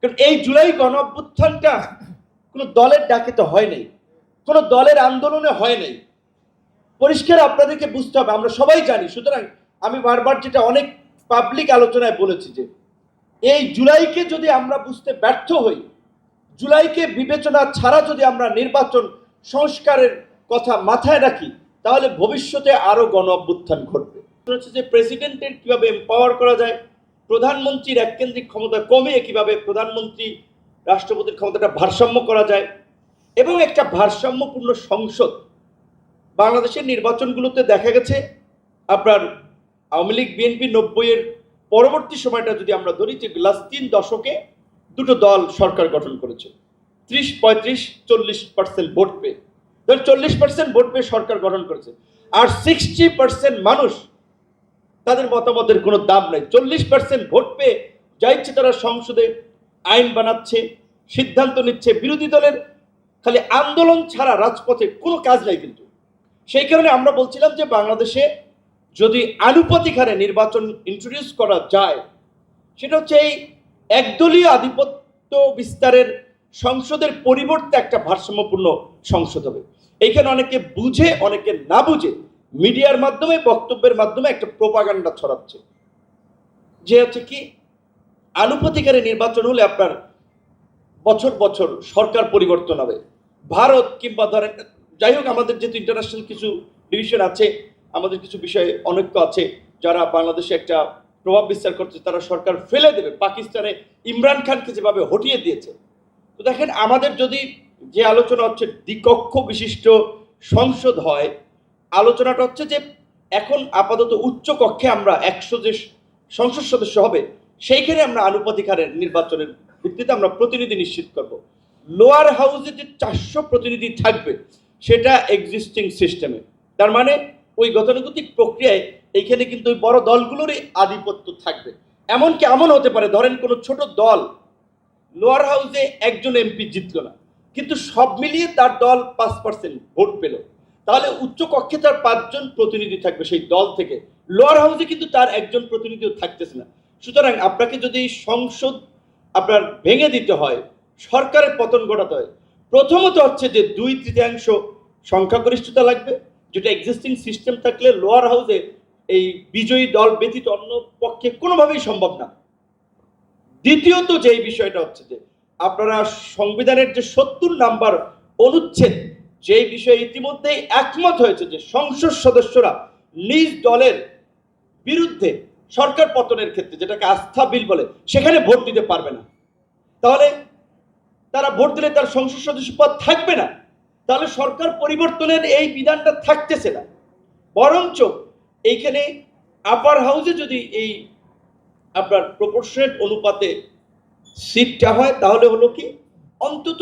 কারণ এই জুলাই গণ অভ্যুত্থানটা কোনো দলের ডাকে তো হয় নাই, কোনো দলের আন্দোলনে হয় নাই। পরিষ্কার আপনাদেরকে বুঝতে হবে, আমরা সবাই জানি, সুতরাং আমি বারবার যেটা অনেক পাবলিক আলোচনায় বলেছি যে, এই জুলাইকে যদি আমরা বুঝতে ব্যর্থ হই, জুলাইকে বিবেচনা ছাড়া যদি আমরা নির্বাচন সংস্কারের কথা মাথায় রাখি, তাহলে ভবিষ্যতে আরও গণ অভ্যুত্থান ঘটবে হচ্ছে যে প্রেসিডেন্টের কীভাবে এম্পাওয়ার করা যায় প্রধানমন্ত্রীর এককেন্দ্রিক ক্ষমতা কমে কীভাবে প্রধানমন্ত্রী রাষ্ট্রপতির ক্ষমতাটা ভারসাম্য করা যায় এবং একটা ভারসাম্যপূর্ণ সংসদ বাংলাদেশের নির্বাচনগুলোতে দেখা গেছে, আপনার আওয়ামী লীগ, বিএনপি নব্বইয়ের পরবর্তী সময়টা যদি আমরা ধরি যে লাস্ট তিন দশকে দুটো দল সরকার গঠন করেছে। ত্রিশ, পঁয়ত্রিশ, চল্লিশ পার্সেন্ট ভোট পেয়ে। ধর চল্লিশ পার্সেন্ট ভোট পেয়ে সরকার গঠন করেছে। আর সিক্সটি পার্সেন্ট মানুষ তাদের মতামতের কোনো দাম নেই। চল্লিশ পার্সেন্ট ভোট পেয়ে যা ইচ্ছে তারা সংসদে আইন বানাচ্ছে, সিদ্ধান্ত নিচ্ছে, বিরোধী দলের খালি আন্দোলন ছাড়া রাজপথে কোনো কাজ নাই কিন্তু। সেই কারণে আমরা বলছিলাম যে বাংলাদেশে যদি আনুপাতিক হারে নির্বাচন ইন্ট্রোডিউস করা যায়, সেটা হচ্ছে এই একদলীয় আধিপত্য বিস্তারের সংসদের পরিবর্তে একটা ভারসাম্যপূর্ণ সংসদ হবে। এইখানে অনেকে বুঝে, অনেকে না বুঝে মিডিয়ার মাধ্যমে, বক্তব্যের মাধ্যমে একটা প্রোপাগান্ডা ছড়াচ্ছে। যে হচ্ছে কি, আনুপাতিকারে নির্বাচন হলে আপনার বছর বছর সরকার পরিবর্তন হবে। ভারত কিংবা ধরেন, যাই হোক, আমাদের যেহেতু ইন্টারন্যাশনাল কিছু ডিভিশন আছে, আমাদের কিছু বিষয়ে অনৈক্য আছে, যারা বাংলাদেশে একটা প্রভাব বিস্তার করছে, তারা সরকার ফেলে দেবে। পাকিস্তানে ইমরান খানকে যেভাবে হটিয়ে দিয়েছে। তো দেখেন, আমাদের যদি যে আলোচনা হচ্ছে, দ্বিকক্ষ বিশিষ্ট সংসদ হয় আলোচনাটা হচ্ছে যে এখন আপাতত উচ্চ কক্ষে আমরা একশো যে সংসদ সদস্য হবে, সেইখানে আমরা আনুপাতিক হারে নির্বাচনের ভিত্তিতে আমরা প্রতিনিধি নিশ্চিত করব। লোয়ার হাউসে যে চারশো প্রতিনিধি থাকবে, সেটা এক্সিস্টিং সিস্টেমে তার মানে ওই গতানুগতিক প্রক্রিয়ায় এইখানে কিন্তু ওই বড় দলগুলোরই আধিপত্য থাকবে। এমনকি এমন হতে পারে, ধরেন কোনো ছোট দল লোয়ার হাউসে একজন এমপি জিতলো না, কিন্তু সব মিলিয়ে তার দল পাঁচ পার্সেন্ট ভোট পেল। তাহলে উচ্চ কক্ষে তার পাঁচজন প্রতিনিধি থাকবে সেই দল থেকে। লোয়ার হাউসে কিন্তু তার একজন প্রতিনিধিও থাকতেছে না। সুতরাং আপনাকে যদি সংসদ আপনার ভেঙে দিতে হয়, সরকারের পতন ঘটাতে হয়, প্রথমত হচ্ছে যে দুই তৃতীয়াংশ সংখ্যাগরিষ্ঠতা লাগবে, যেটা এক্সিস্টিং সিস্টেম থাকলে লোয়ার হাউসে এই বিজয়ী দল ব্যতীত অন্য পক্ষে কোনোভাবেই সম্ভব না। দ্বিতীয়ত যেই বিষয়টা হচ্ছে যে, আপনারা সংবিধানের যে সত্তর নাম্বার অনুচ্ছেদ যেই বিষয়ে ইতিমধ্যেই একমত হয়েছে যে সংসদ সদস্যরা নিজ দলের বিরুদ্ধে সরকার পতনের ক্ষেত্রে যেটাকে আস্থা বিল বলে, সেখানে ভোট দিতে পারবে না। তাহলে তারা ভোট দিলে তার সংসদ সদস্য পদ থাকবে না। তাহলে সরকার পরিবর্তনের এই বিধানটা থাকতেছে না। বরঞ্চ এইখানে আপার হাউসে যদি এই আপনার প্রপোর্শনেট অনুপাতে সিটটা হয়, তাহলে হলো কি, অন্তত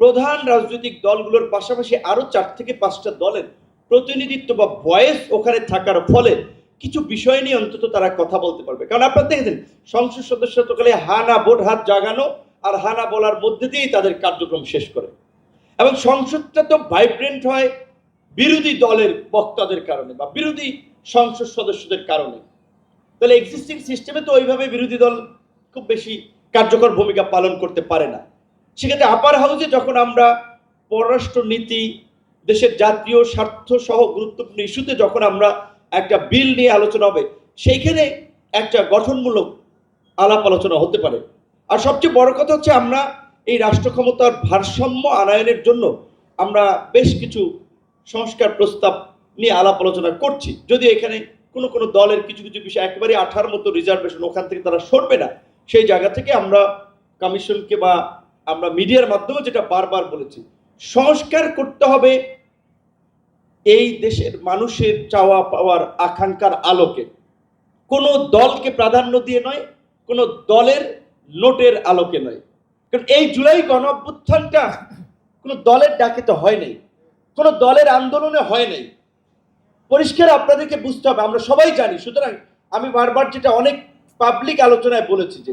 প্রধান রাজনৈতিক দলগুলোর পাশাপাশি আরও চার থেকে পাঁচটা দলের প্রতিনিধিত্ব বা ভয়েস ওখানে থাকার ফলে কিছু বিষয় নিয়ে অন্তত তারা কথা বলতে পারবে। কারণ আপনারা দেখেছেন, সংসদ সদস্য তো খালি হানা ভোট হাত জাগানো আর হানা বলার মধ্যে দিয়েই তাদের কার্যক্রম শেষ করে। এবং সংসদটা তো ভাইব্রেন্ট হয় বিরোধী দলের বক্তাদের কারণে বা বিরোধী সংসদ সদস্যদের কারণে। তাহলে এক্সিস্টিং সিস্টেমে তো ওইভাবে বিরোধী দল খুব বেশি কার্যকর ভূমিকা পালন করতে পারে না। সেক্ষেত্রে আপার হাউসে যখন আমরা পররাষ্ট্র নীতি দেশের জাতীয় স্বার্থ সহ গুরুত্বপূর্ণ ইস্যুতে যখন আমরা একটা বিল নিয়ে আলোচনা হবে, সেইখানে একটা গঠনমূলক আলাপ আলোচনা হতে পারে। আর সবচেয়ে বড় কথা হচ্ছে আমরা এই রাষ্ট্র ক্ষমতার ভারসাম্য আনায়নের জন্য আমরা বেশ কিছু সংস্কার প্রস্তাব নিয়ে আলাপ আলোচনা করছি। যদি এখানে কোনো কোনো দলের কিছু কিছু বিষয় একেবারে আঠার মতো রিজার্ভেশন ওখান থেকে তারা সরবে না। সেই জায়গা থেকে আমরা কমিশনকে বা আমরা মিডিয়ার মাধ্যমে যেটা বারবার বলেছি, সংস্কার করতে হবে এই দেশের মানুষের চাওয়া পাওয়ার আকাঙ্ক্ষার আলোকে। কোনো দলকে প্রাধান্য দিয়ে নয়, কোনো দলের নোটের আলোকে নয়। কারণ এই জুলাই গণ কোনো দলের ডাকে তো হয় নাই, কোনো দলের আন্দোলনে হয় নাই। পরিষ্কার আপনাদেরকে বুঝতে হবে, আমরা সবাই জানি, সুতরাং আমি বারবার যেটা অনেক পাবলিক আলোচনায় বলেছি যে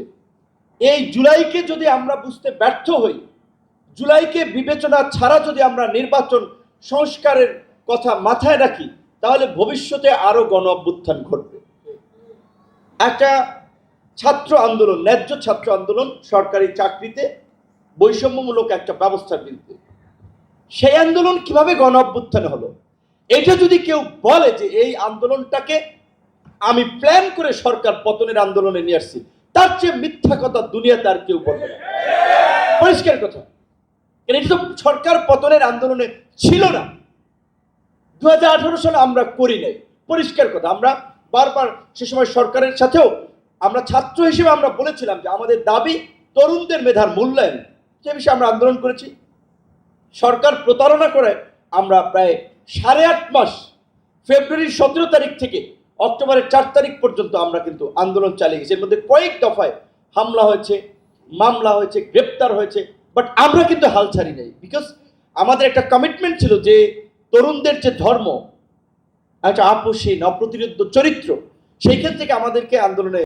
এই জুলাইকে যদি আমরা বুঝতে ব্যর্থ হই, জুলাইকে বিবেচনা ছাড়া যদি আমরা নির্বাচন সংস্কারের কথা মাথায় রাখি, তাহলে ভবিষ্যতে আরও গণ অভ্যুত্থান ঘটবে। একটা ছাত্র আন্দোলন, ন্যায্য ছাত্র আন্দোলন সরকারি চাকরিতে বৈষম্যমূলক একটা ব্যবস্থার বিরুদ্ধে। সেই আন্দোলন কীভাবে গণ অভ্যুত্থান হলো? এটা যদি কেউ বলে যে এই আন্দোলনটাকে আমি প্ল্যান করে সরকার পতনের আন্দোলনে নিয়ে আসছি তার চেয়ে মিথ্যা কথা দুনিয়াতে আর কেউ বলবে না। পরিষ্কার কথা। কারণ এটা তো সরকার পতনের আন্দোলনে ছিল না। দু হাজার আঠারো সালে আমরা করি নাই। পরিষ্কার কথা। আমরা বারবার সে সময় সরকারের সাথেও আমরা ছাত্র হিসেবে আমরা বলেছিলাম যে আমাদের দাবি তরুণদের মেধার মূল্যায়ন। সে বিষয়ে আমরা আন্দোলন করেছি। সরকার প্রতারণা করে আমরা প্রায় সাড়ে আট মাস, ফেব্রুয়ারির সতেরো তারিখ থেকে অক্টোবরের চার তারিখ পর্যন্ত আমরা কিন্তু আন্দোলন চালিয়ে গেছি। এর মধ্যে কয়েক দফায় হামলা হয়েছে, মামলা হয়েছে, গ্রেপ্তার হয়েছে বাট আমরা কিন্তু হাল ছাড়ি নাই। বিকজ আমাদের একটা কমিটমেন্ট ছিল যে তরুণদের যে ধর্ম, একটা আপোষহীন অপ্রতিরোধ চরিত্র সেইখান থেকে আমাদেরকে আন্দোলনে